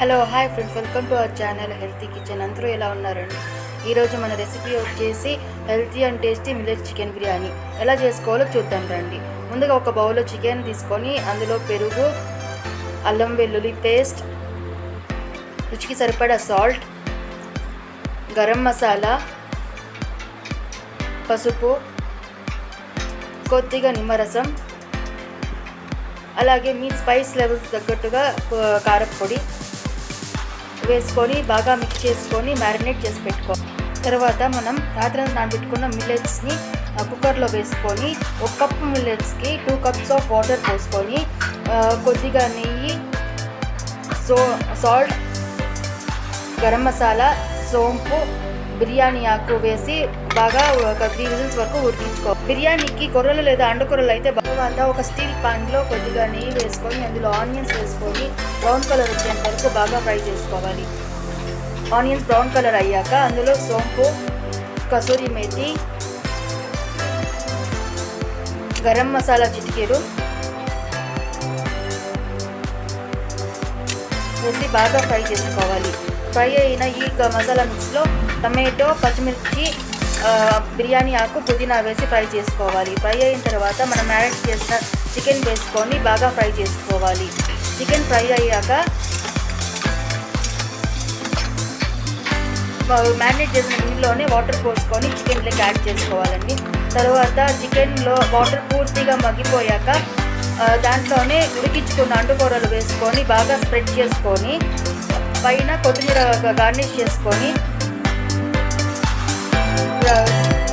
Hello hi friends. Welcome to our channel healthy kitchen. అందరూ ఎలా ఉన్నారండి? ఈరోజు మన రెసిపీ వచ్చేసి healthy and tasty millet chicken biryani. ఎలా చేసుకోవాలో చూద్దాం రండి. ముందుగా ఒక బౌల్లో చికెన్ తీసుకొని అందులో పెరుగు అల్లం వెల్లుల్లి పేస్ట్ రుచికి సరిపడా సాల్ట్ గరం మసాలా పసుపు కొద్దిగా నిమ్మరసం అలాగే మీ స్పైస్ లెవెల్స్ తగ్గట్టుగా కారపొడి కారప్పొడి వేసుకొని బాగా మిక్స్ చేసుకొని మ్యారినేట్ చేసి పెట్టుకో. తర్వాత మనం రాత్రి నానబెట్టుకున్న మిల్లెట్స్ని కుక్కర్లో వేసుకొని ఒక కప్ మిల్లెట్స్కి టూ కప్స్ ఆఫ్ వాటర్ పోసుకొని కొద్దిగా నెయ్యి సో సాల్ట్ గరం మసాలా సోంపు బిర్యానీ ఆకు వేసి బాగా ఒక త్రీ విజిల్స్ వరకు ఉడికించుకో. బిర్యానీకి కొర్రలు లేదా అండుకొర్రలు అయితే తర్వాత ఒక స్టీల్ పాన్లో కొద్దిగా నెయ్యి వేసుకొని అందులో ఆనియన్స్ వేసుకొని బ్రౌన్ కలర్ వచ్చేంత వరకు బాగా ఫ్రై చేసుకోవాలి. ఆనియన్స్ బ్రౌన్ కలర్ అయ్యాక అందులో సోంపు కసూరి మేతి గరం మసాలా చిటికీరు వేసి బాగా ఫ్రై చేసుకోవాలి. ఫ్రై అయిన ఈ మసాలా మిక్స్లో టమాటో పచ్చిమిర్చి బిర్యానీ ఆకు పుదీనా వేసి ఫ్రై చేసుకోవాలి. ఫ్రై అయిన తర్వాత మనం మ్యారినేట్ చేసిన చికెన్ వేసుకొని బాగా ఫ్రై చేసుకోవాలి. చికెన్ ఫ్రై అయ్యాక మ్యారినేట్ చేసిన నీళ్ళలోనే వాటర్ పోసుకొని చికెన్లోకి యాడ్ చేసుకోవాలండి. తర్వాత చికెన్లో వాటర్ పూర్తిగా మగ్గిపోయాక దాంట్లోనే ఉడికించుకున్న అండుకూరలు వేసుకొని బాగా స్ప్రెడ్ చేసుకొని పైన కొత్తిమీర గార్నిష్ చేసుకొని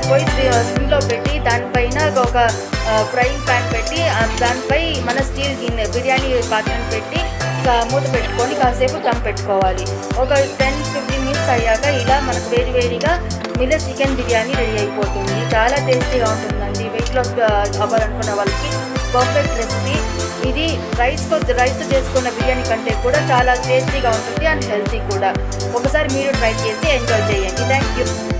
పోయి పొయ్యి పెట్టి దానిపైన ఒక ఫ్రైయింగ్ ప్యాన్ పెట్టి ఆ, దానిపై మన స్టీల్ గిన్నె బిర్యానీ పాత్రను పెట్టి మూత పెట్టుకొని కాసేపు దమ్ పెట్టుకోవాలి. ఒక టెన్ ఫిఫ్టీన్ మినిట్స్ అయ్యాక ఇలా మనకు వేడి వేడిగా మిల్లెట్ చికెన్ బిర్యానీ రెడీ అయిపోతుంది. చాలా టేస్టీగా ఉంటుందండి. వెయిట్ లాస్ అవ్వాలనుకున్న వాళ్ళకి. పర్ఫెక్ట్ రెసిపీ ఇది రైస్తో రైస్ చేసుకున్న బిర్యానీ కంటే కూడా చాలా టేస్టీగా ఉంటుంది అండ్ హెల్తీ కూడా. ఒకసారి మీరు ట్రై చేసి ఎంజాయ్ చేయండి. Thank you